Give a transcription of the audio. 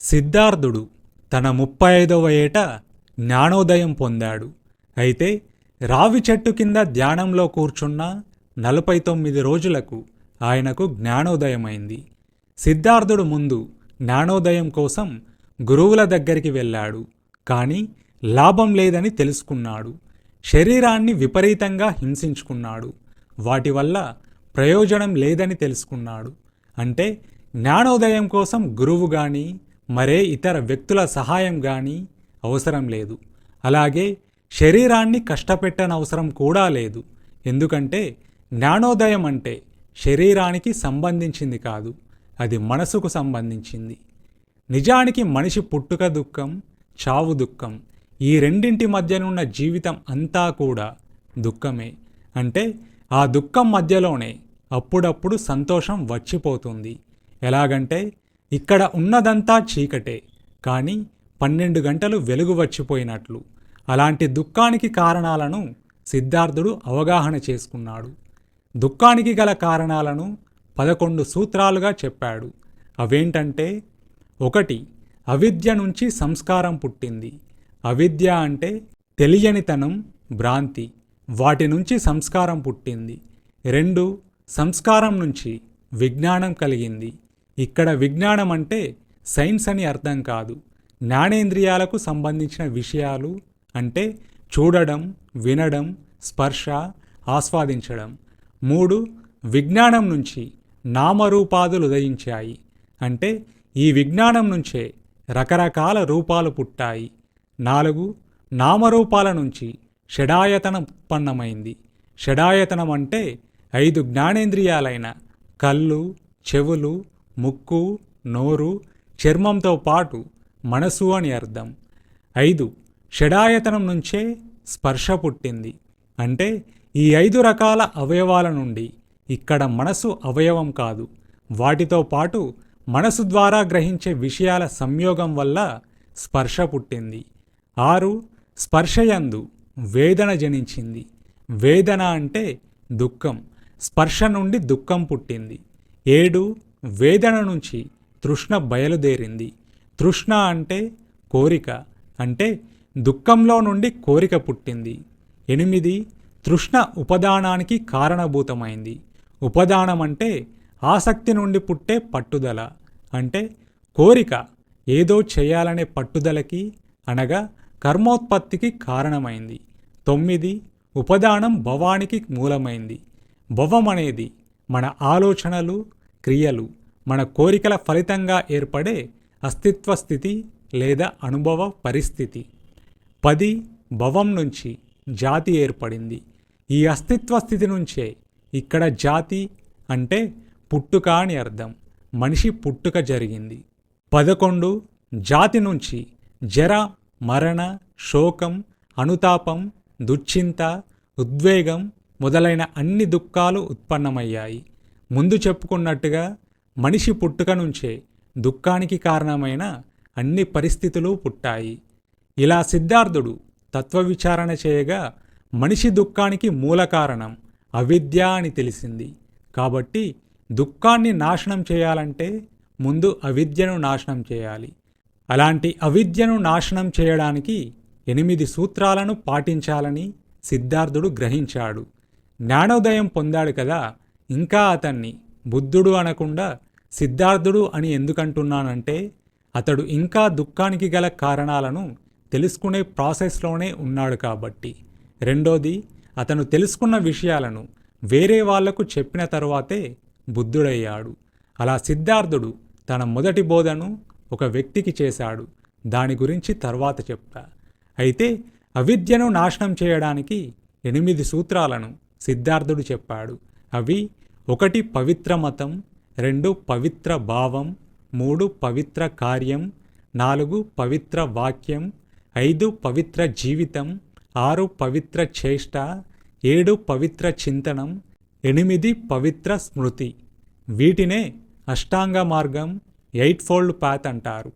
సిద్ధార్థుడు తన ముప్పై ఐదవ ఏట జ్ఞానోదయం పొందాడు. అయితే రావి చెట్టు కింద ధ్యానంలో కూర్చున్న నలభై తొమ్మిది రోజులకు ఆయనకు జ్ఞానోదయమైంది. సిద్ధార్థుడు ముందు జ్ఞానోదయం కోసం గురువుల దగ్గరికి వెళ్ళాడు. కానీ లాభం లేదని తెలుసుకున్నాడు. శరీరాన్ని విపరీతంగా హింసించుకున్నాడు. వాటి వల్ల ప్రయోజనం లేదని తెలుసుకున్నాడు. అంటే జ్ఞానోదయం కోసం గురువు కానీ మరే ఇతర వ్యక్తుల సహాయం కానీ అవసరం లేదు. అలాగే శరీరాన్ని కష్టపెట్టనవసరం కూడా లేదు. ఎందుకంటే జ్ఞానోదయం అంటే శరీరానికి సంబంధించింది కాదు. అది మనసుకు సంబంధించింది. నిజానికి మనిషి పుట్టుక దుఃఖం చావు దుఃఖం ఈ రెండింటి మధ్యనున్న జీవితం అంతా కూడా దుఃఖమే. అంటే ఆ దుఃఖం మధ్యలోనే అప్పుడప్పుడు సంతోషం వచ్చిపోతుంది. ఎలాగంటే ఇక్కడ ఉన్నదంతా చీకటే కానీ పన్నెండు గంటలు వెలుగు వచ్చిపోయినట్లు. అలాంటి దుఃఖానికి కారణాలను సిద్ధార్థుడు అవగాహన చేసుకున్నాడు. దుఃఖానికి గల కారణాలను పదకొండు సూత్రాలుగా చెప్పాడు. అవేంటంటే ఒకటి అవిద్య నుంచి సంస్కారం పుట్టింది. అవిద్య అంటే తెలియనితనం భ్రాంతి వాటి నుంచి సంస్కారం పుట్టింది. రెండు సంస్కారం నుంచి విజ్ఞానం కలిగింది. ఇక్కడ విజ్ఞానం అంటే సైన్స్ అని అర్థం కాదు. జ్ఞానేంద్రియాలకు సంబంధించిన విషయాలు అంటే చూడడం వినడం స్పర్శ ఆస్వాదించడం. మూడు విజ్ఞానం నుంచి నామరూపాదులు ఉదయించాయి. అంటే ఈ విజ్ఞానం నుంచే రకరకాల రూపాలు పుట్టాయి. నాలుగు నామరూపాల నుంచి షడాయతనం ఉత్పన్నమైంది. షడాయతనం అంటే ఐదు జ్ఞానేంద్రియాలైన కళ్ళు చెవులు ముక్కు నోరు చర్మంతో పాటు మనసు అని అర్థం. ఐదు షడాయతనం నుంచే స్పర్శ పుట్టింది. అంటే ఈ ఐదు రకాల అవయవాల నుండి ఇక్కడ మనసు అవయవం కాదు. వాటితో పాటు మనసు ద్వారా గ్రహించే విషయాల సంయోగం వల్ల స్పర్శ పుట్టింది. ఆరు స్పర్శయందు వేదన జనించింది. వేదన అంటే దుఃఖం. స్పర్శ నుండి దుఃఖం పుట్టింది. ఏడు వేదన నుంచి తృష్ణ బయలుదేరింది. తృష్ణ అంటే కోరిక అంటే దుఃఖంలో నుండి కోరిక పుట్టింది. ఎనిమిది తృష్ణ ఉపదానానికి కారణభూతమైంది. ఉపదానం అంటే ఆసక్తి నుండి పుట్టే పట్టుదల అంటే కోరిక ఏదో చేయాలనే పట్టుదలకి అనగా కర్మోత్పత్తికి కారణమైంది. తొమ్మిది ఉపదానం భవానికి మూలమైంది. భవం అనేది మన ఆలోచనలు క్రియలు మన కోరికల ఫలితంగా ఏర్పడే అస్తిత్వ స్థితి లేదా అనుభవ పరిస్థితి. పది భవం నుంచి జాతి ఏర్పడింది. ఈ అస్తిత్వ స్థితి నుంచే ఇక్కడ జాతి అంటే పుట్టుక అని అర్థం. మనిషి పుట్టుక జరిగింది. పదకొండు జాతి నుంచి జర మరణ శోకం అనుతాపం దుశ్చింత ఉద్వేగం మొదలైన అన్ని దుఃఖాలు ఉత్పన్నమయ్యాయి. ముందు చెప్పుకున్నట్టుగా మనిషి పుట్టుక నుంచే దుఃఖానికి కారణమైన అన్ని పరిస్థితులు పుట్టాయి. ఇలా సిద్ధార్థుడు తత్వవిచారణ చేయగా మనిషి దుఃఖానికి మూల కారణం అవిద్య అని తెలిసింది. కాబట్టి దుఃఖాన్ని నాశనం చేయాలంటే ముందు అవిద్యను నాశనం చేయాలి. అలాంటి అవిద్యను నాశనం చేయడానికి ఎనిమిది సూత్రాలను పాటించాలని సిద్ధార్థుడు గ్రహించాడు. జ్ఞానోదయం పొందాడు కదా ఇంకా అతన్ని బుద్ధుడు అనకుండా సిద్ధార్థుడు అని ఎందుకంటున్నానంటే అతడు ఇంకా దుఃఖానికి గల కారణాలను తెలుసుకునే ప్రాసెస్లోనే ఉన్నాడు కాబట్టి. రెండోది అతను తెలుసుకున్న విషయాలను వేరే వాళ్ళకు చెప్పిన తరువాతే బుద్ధుడయ్యాడు. అలా సిద్ధార్థుడు తన మొదటి బోధను ఒక వ్యక్తికి చేశాడు. దాని గురించి తర్వాత చెప్తా. అయితే అవిద్యను నాశనం చేయడానికి ఎనిమిది సూత్రాలను సిద్ధార్థుడు చెప్పాడు. అవి ఒకటి పవిత్ర మతం రెండు పవిత్ర భావం మూడు పవిత్ర కార్యం నాలుగు పవిత్ర వాక్యం ఐదు పవిత్ర జీవితం ఆరు పవిత్ర చేష్ట ఏడు పవిత్ర చింతనం ఎనిమిది పవిత్ర స్మృతి. వీటినే అష్టాంగ మార్గం ఎయిట్ ఫోల్డ్ పాత్ అంటారు.